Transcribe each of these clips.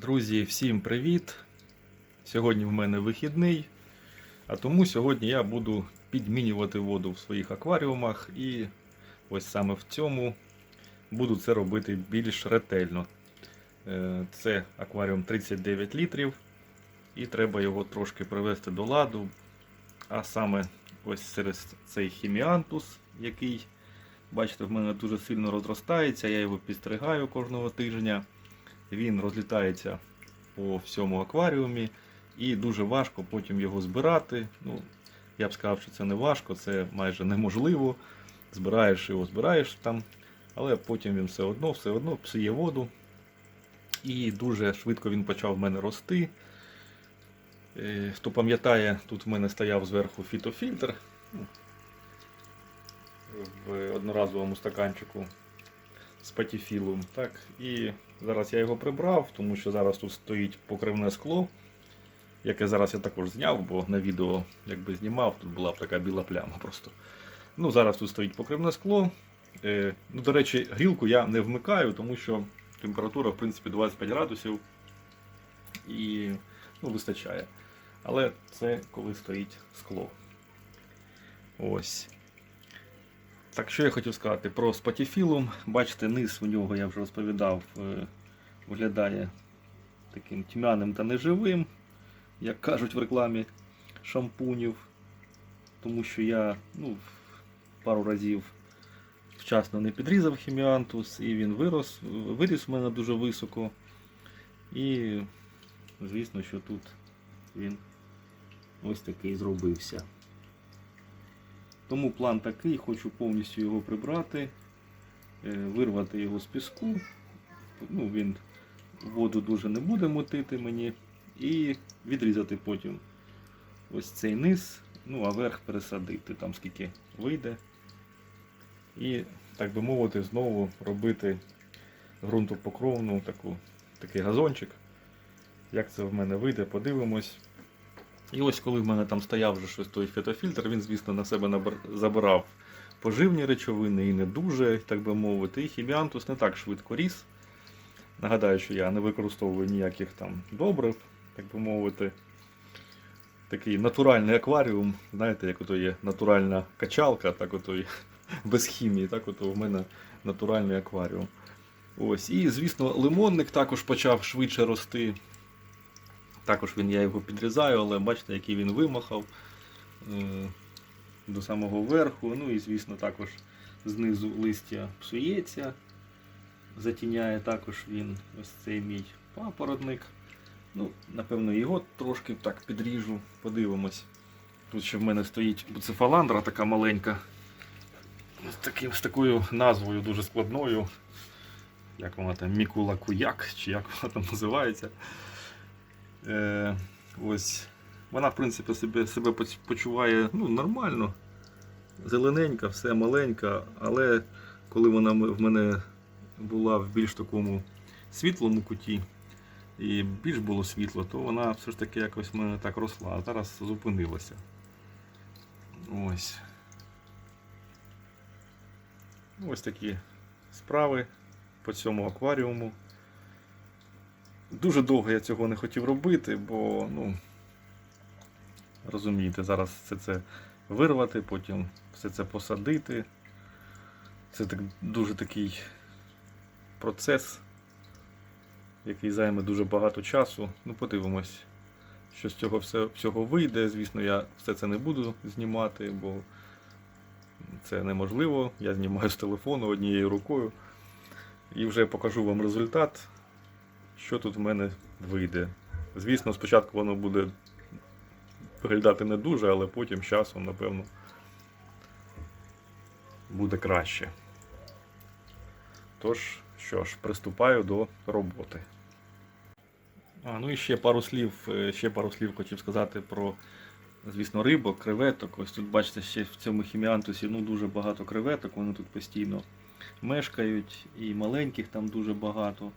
Друзі, всім привіт! Сьогодні в мене вихідний, а тому сьогодні я буду підмінювати воду в своїх акваріумах і ось саме в цьому буду це робити більш ретельно. Е, Це акваріум 39 літрів, і треба його трошки привести до ладу. А саме ось через цей хіміантус, який, бачите, в мене дуже сильно розростається, я його підстригаю кожного тижня. Він розлітається по всьому акваріумі і дуже важко потім його збирати. Ну, я б сказав, що це не важко, це майже неможливо. Збираєш його, збираєш там, але потім він все одно, все одно псує воду. І дуже швидко він почав в мене рости. Е, Хто пам'ятає, тут в мене стояв зверху фітофільтр ну, в одноразовому стаканчику з патіфілом. Так, і зараз я його прибрав, тому що зараз тут стоїть покривне скло, яке зараз я також зняв, бо на відео якби знімав, тут була б така біла пляма просто. Ну, Зараз тут стоїть покривне скло. Е, ну, До речі, грілку я не вмикаю, тому що температура в принципі 25 градусів і ну, вистачає. Але це коли стоїть скло. Ось. Так, що я хотів сказати про спатіфілум. Бачите, низ у нього, я вже розповідав, е, виглядає таким тьмяним та неживим, як кажуть в рекламі шампунів. Тому що я ну, пару разів вчасно не підрізав хіміантус, і він вирос, виріс у мене дуже високо. І, звісно, що тут він ось такий зробився. Тому план такий, хочу повністю його прибрати, е, вирвати його з піску. Ну, Він воду дуже не буде мотити мені. І відрізати потім ось цей низ, ну а верх пересадити, там скільки вийде. І, так би мовити, знову робити ґрунтопокровну таку, такий газончик. Як це в мене вийде, подивимось. І ось коли в мене там стояв вже щось той фітофільтр, він, звісно, на себе забирав поживні речовини і не дуже, так би мовити. І хіміантус не так швидко ріс. Нагадаю, що я не використовую ніяких там добрив, так би мовити. Такий натуральний акваріум, знаєте, як ото є натуральна качалка, так ото є без хімії, так ото в мене натуральний акваріум. Ось. І, звісно, лимонник також почав швидше рости. Також він, я його підрізаю, але бачите, який він вимахав е, до самого верху. Ну і, звісно, також знизу листя псується, затіняє також він ось цей мій папоротник. Ну, Напевно, його трошки так підріжу, подивимось. Тут ще в мене стоїть буцефаландра така маленька. З, таким, з такою назвою дуже складною. Як вона там, Мікула Куяк, чи як вона там називається. Е, ось. Вона, в принципі, себе, себе почуває ну, нормально. Зелененька, все маленька, але коли вона в мене була в більш такому світлому куті і більш було світло, то вона все ж таки якось в мене так росла, а зараз зупинилася. Ось. Ось такі справи по цьому акваріуму. Дуже довго я цього не хотів робити, бо, ну, розумієте, зараз все це вирвати, потім все це посадити. Це так, дуже такий процес, який займе дуже багато часу. Ну, подивимось, що з цього все, всього вийде. Звісно, я все це не буду знімати, бо це неможливо. Я знімаю з телефону однією рукою. І вже покажу вам результат що тут в мене вийде. Звісно, спочатку воно буде виглядати не дуже, але потім з часом, напевно, буде краще. Тож, що ж, приступаю до роботи. А, ну і ще пару слів, е, ще пару слів хотів сказати про, звісно, рибок, креветок. Ось тут, бачите, ще в цьому хіміантусі ну, дуже багато креветок, вони тут постійно мешкають, і маленьких там дуже багато.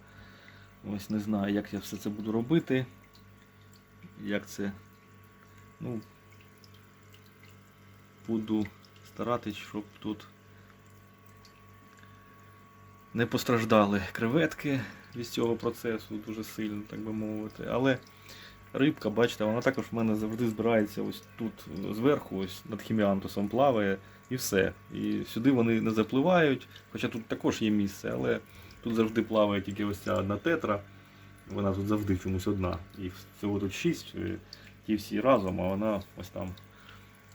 Ось не знаю, як я все це буду робити. Як це. Ну, буду старатись, щоб тут не постраждали креветки від цього процесу дуже сильно, так би мовити. Але рибка, бачите, вона також в мене завжди збирається ось тут зверху, ось над хіміантусом плаває і все. І сюди вони не запливають, хоча тут також є місце, але тут завжди плаває тільки ось ця одна тетра. Вона тут завжди чомусь одна. І всього тут шість, е, ті всі разом, а вона ось там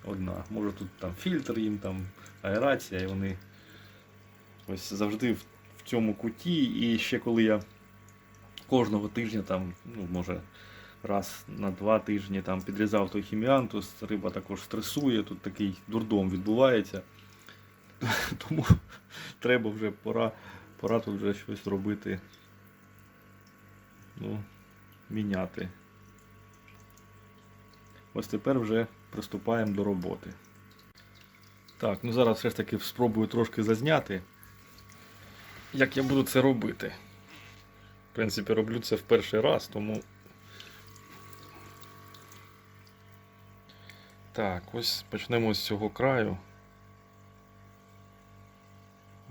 одна. Може тут там фільтр їм, там аерація, і вони ось завжди в, в цьому куті. І ще коли я кожного тижня, там, ну може раз на два тижні там підрізав той хіміантус, риба також стресує, тут такий дурдом відбувається. Тому треба вже пора, пора тут вже щось робити. Ну, міняти. Ось тепер вже приступаємо до роботи. Так, ну зараз все ж таки спробую трошки зазняти, як я буду це робити. В принципі, роблю це в перший раз, тому. Так, ось почнемо з цього краю.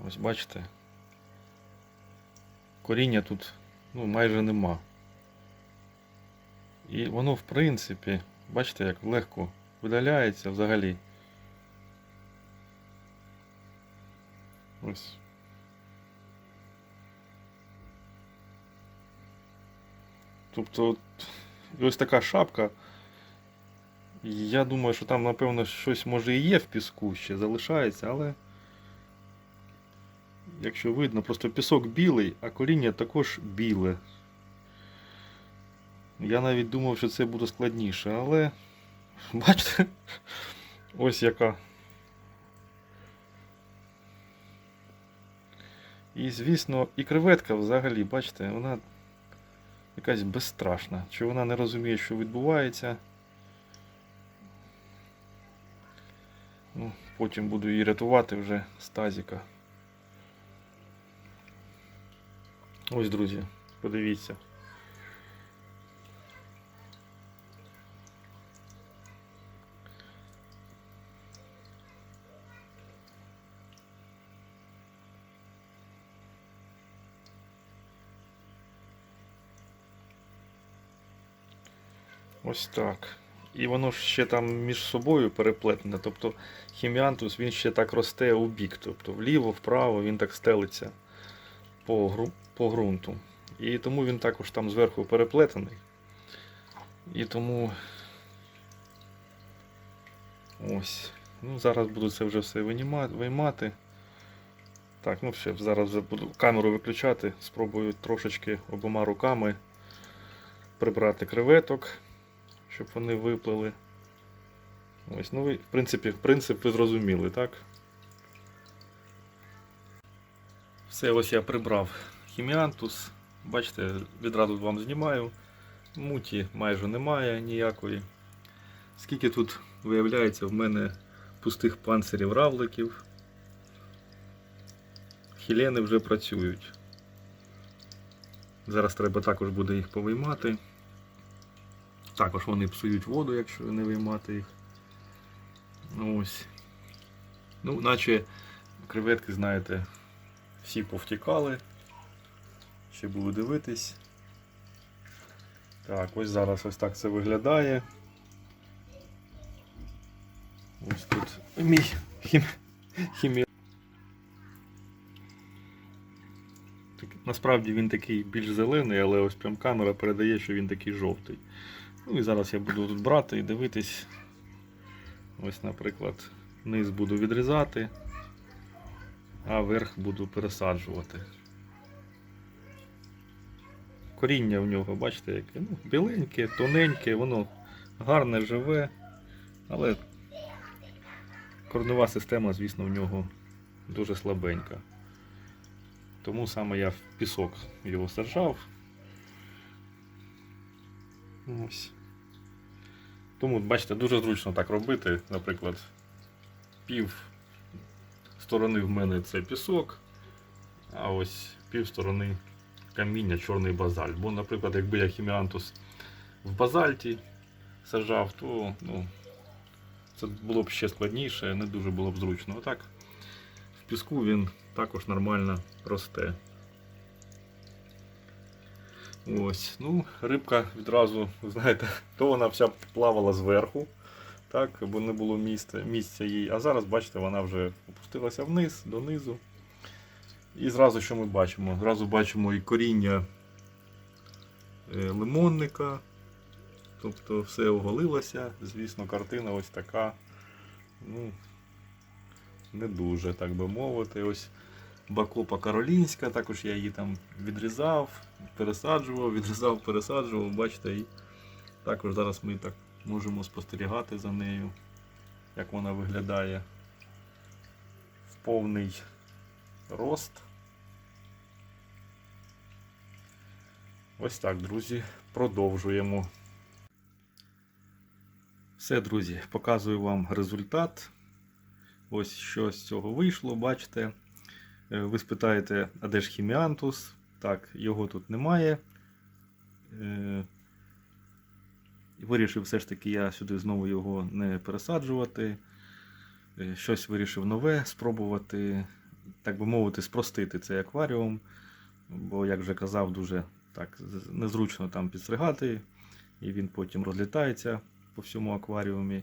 Ось бачите. Коріння тут ну, майже нема. І воно, в принципі, бачите, як легко видаляється взагалі. Ось. Тобто, от, ось така шапка. Я думаю, що там, напевно, щось може і є в піску ще залишається, але якщо видно, просто пісок білий, а коріння також біле. Я навіть думав, що це буде складніше, але бачите, ось яка. І, звісно, і креветка взагалі, бачите, вона якась безстрашна. Чи вона не розуміє, що відбувається. Ну, потім буду її рятувати вже з тазіка. Ось, друзі, подивіться. Ось так. І воно ж ще там між собою переплетене. Тобто хіміантус він ще так росте у бік. Тобто вліво, вправо він так стелиться по. По ґрунту. І тому він також там зверху переплетений. І тому ось. Ну, Зараз буду це вже все виймати. Так, ну все, зараз вже буду камеру виключати. Спробую трошечки обома руками прибрати креветок, щоб вони виплили. Ось, ну ви, в принципі, принцип ви зрозуміли, так? Все, ось я прибрав хіміантус. Бачите, відразу вам знімаю. Муті майже немає ніякої. Скільки тут виявляється в мене пустих панцирів равликів. Хілени вже працюють. Зараз треба також буде їх повиймати. Також вони псують воду, якщо не виймати їх. Ну, Ось. Ну, наче креветки, знаєте, всі повтікали. Ще буду дивитись. Так, ось зараз ось так це виглядає. Ось тут мій хім... хімія. Так, Насправді він такий більш зелений, але ось прям камера передає, що він такий жовтий. Ну і зараз я буду тут брати і дивитись. Ось, наприклад, низ буду відрізати, а верх буду пересаджувати. Коріння в нього, бачите, яке ну, біленьке, тоненьке, воно гарне, живе, але корнева система, звісно, в нього дуже слабенька. Тому саме я в пісок його саджав. Ось. Тому, бачите, дуже зручно так робити. Наприклад, пів сторони в мене це пісок, а ось пів сторони каміння чорний базальт. Бо, наприклад, якби я хіміантус в базальті саджав, то ну, це було б ще складніше, не дуже було б зручно. А так, в піску він також нормально росте. Ось, ну, рибка відразу, знаєте, то вона вся плавала зверху, так, бо не було місця, місця їй. А зараз, бачите, вона вже опустилася вниз, донизу. І зразу що ми бачимо? Зразу бачимо і коріння е, лимонника. Тобто все оголилося. Звісно, картина ось така. Ну, не дуже, так би мовити. Ось Бакопа Каролінська, також я її там відрізав, пересаджував, відрізав, пересаджував, бачите, і також зараз ми так можемо спостерігати за нею, як вона виглядає в повний рост. Ось так, друзі, продовжуємо. Все, друзі, показую вам результат. Ось що з цього вийшло, бачите. Е, Ви спитаєте, а де ж хіміантус? Так, його тут немає. Е, Вирішив все ж таки я сюди знову його не пересаджувати. Е, Щось вирішив нове спробувати, так би мовити, спростити цей акваріум. Бо, як вже казав, дуже так незручно там підстригати, і він потім розлітається по всьому акваріумі.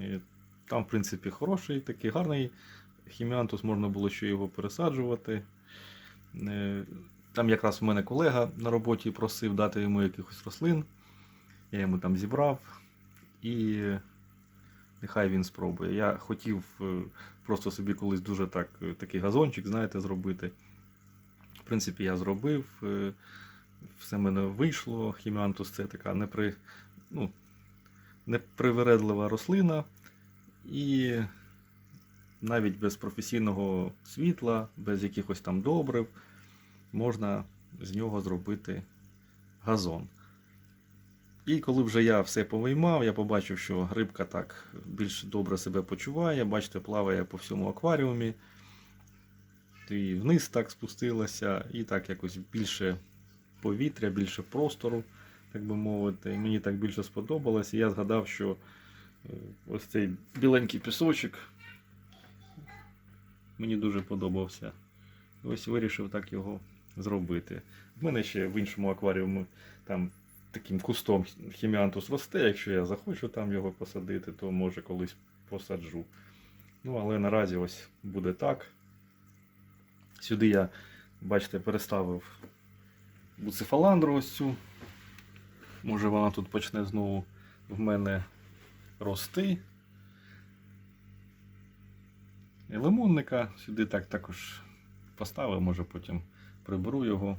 І там, в принципі, хороший, такий гарний хіміантус, можна було ще його пересаджувати. Е, Там якраз у мене колега на роботі просив дати йому якихось рослин. Я йому там зібрав і нехай він спробує. Я хотів е, просто собі колись дуже так, е, такий газончик, знаєте, зробити. В принципі, я зробив. е, Все мене вийшло. Хіміантус це така непри, ну, непривередлива рослина. І навіть без професійного світла, без якихось там добрив, можна з нього зробити газон. І коли вже я все повиймав, я побачив, що рибка так більш добре себе почуває. Бачите, плаває по всьому акваріумі. І вниз так спустилася, і так якось більше повітря, більше простору, так би мовити. І мені так більше сподобалось. І я згадав, що е, ось цей біленький пісочок мені дуже подобався. Ось вирішив так його зробити. В мене ще в іншому акваріумі там таким кустом хіміантус росте. Якщо я захочу там його посадити, то може колись посаджу. Ну, але наразі ось буде так. Сюди я, бачите, переставив буцефаландру ось цю. Може вона тут почне знову в мене рости. І лимонника сюди так також поставив, може потім приберу його.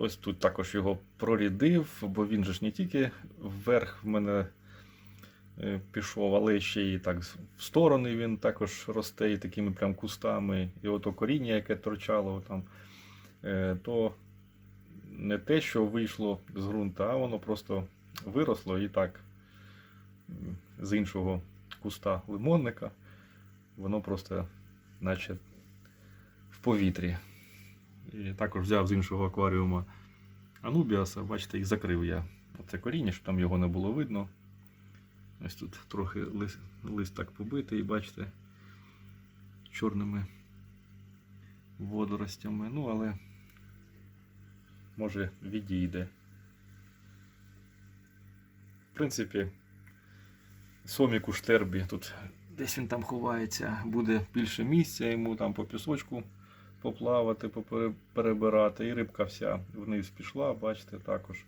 Ось тут також його прорідив, бо він же ж не тільки вверх в мене е, пішов, але ще і так в сторони він також росте і такими прям кустами. І ото коріння, яке торчало там, е, то не те, що вийшло з ґрунта, а воно просто виросло і так з іншого куста лимонника. Воно просто наче в повітрі. І також взяв з іншого акваріума Анубіаса, бачите, і закрив я це коріння, щоб там його не було видно. Ось тут трохи лист, лист так побитий, бачите, чорними водоростями. Ну, але може відійде. В принципі, соміку штербі тут десь він там ховається, буде більше місця йому там по пісочку поплавати, перебирати. І рибка вся вниз пішла, бачите, також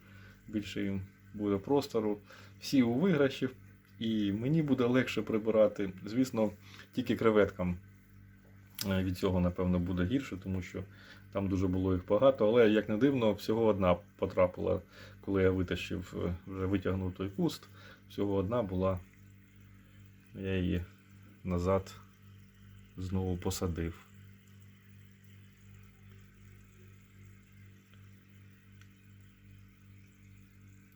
більше їм буде простору. Всі у виграші, і мені буде легше прибирати. Звісно, тільки креветкам е, від цього, напевно, буде гірше, тому що там дуже було їх багато. Але, як не дивно, всього одна потрапила, коли я витащив, е, вже витягнув той куст. Всього одна була. Я її назад знову посадив.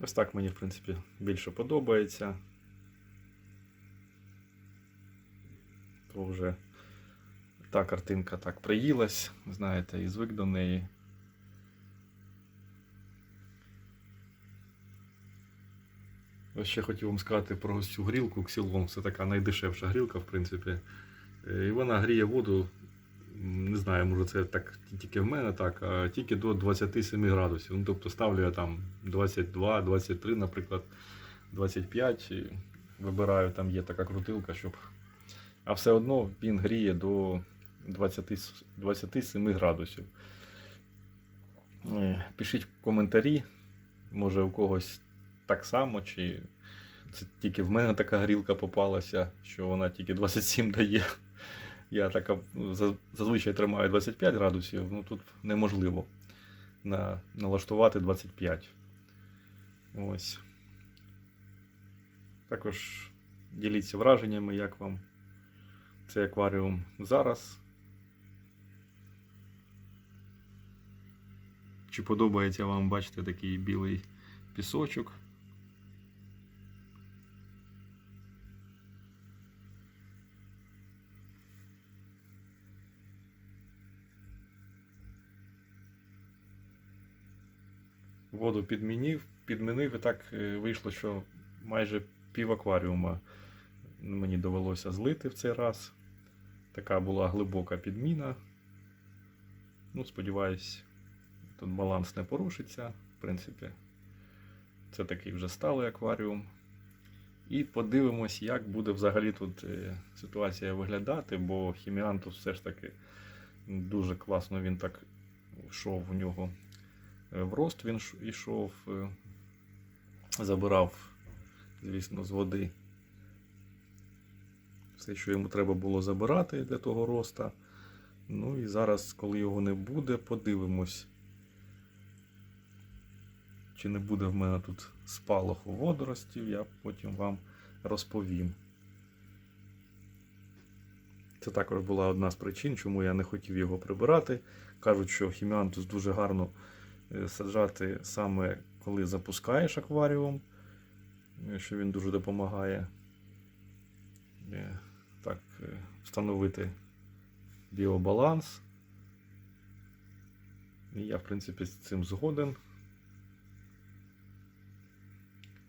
Ось так мені, в принципі, більше подобається. То вже та картинка так приїлась, знаєте, і звик до неї. Ось ще хотів вам сказати про ось цю грілку Xylon. Це така найдешевша грілка, в принципі. Е, І вона гріє воду не знаю, може це так тільки в мене так, а тільки до 27 градусів. Ну, тобто ставлю я там 22, 23, наприклад, 25. і Вибираю, там є така крутилка, щоб. А все одно він гріє до 20, 27 градусів. Е, Пишіть в коментарі, може у когось так само, чи це тільки в мене така грілка попалася, що вона тільки 27 дає. Я така ну, зазвичай тримаю 25 градусів, ну тут неможливо на, налаштувати 25. Ось. Також діліться враженнями, як вам цей акваріум зараз. Чи подобається вам бачити такий білий пісочок? Воду підмінив, підмінив і так е, вийшло, що майже пів акваріума мені довелося злити в цей раз. Така була глибока підміна. Ну, сподіваюсь, тут баланс не порушиться. В принципі, це такий вже сталий акваріум. І подивимось, як буде взагалі тут е, ситуація виглядати, бо хіміантус все ж таки дуже класно він так йшов у нього в рост, він йшов, е, забирав, звісно, з води все, що йому треба було забирати для того роста. Ну і зараз, коли його не буде, подивимось, чи не буде в мене тут спалаху водоростів, я потім вам розповім. Це також була одна з причин, чому я не хотів його прибирати. Кажуть, що хіміантус дуже гарно е, саджати саме коли запускаєш акваріум, е, що він дуже допомагає е, так, е, встановити біобаланс. І я, в принципі, з цим згоден.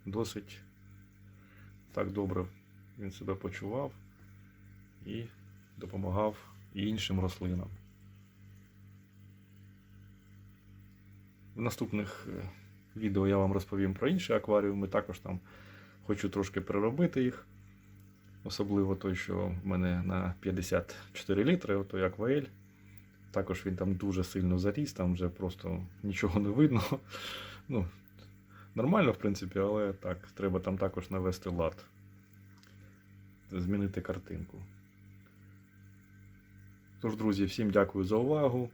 Досить так добре він себе почував і допомагав іншим рослинам. В наступних е, відео я вам розповім про інші акваріуми. Також там хочу трошки переробити їх. Особливо той, що в мене на 54 літри, ото як Ваель. Також він там дуже сильно заріс, там вже просто нічого не видно. Ну, нормально, в принципі, але так, треба там також навести лад. Змінити картинку. Тож, друзі, всім дякую за увагу.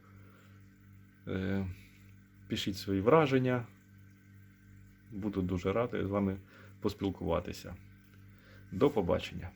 Пишіть свої враження. Буду дуже радий з вами поспілкуватися. До побачення.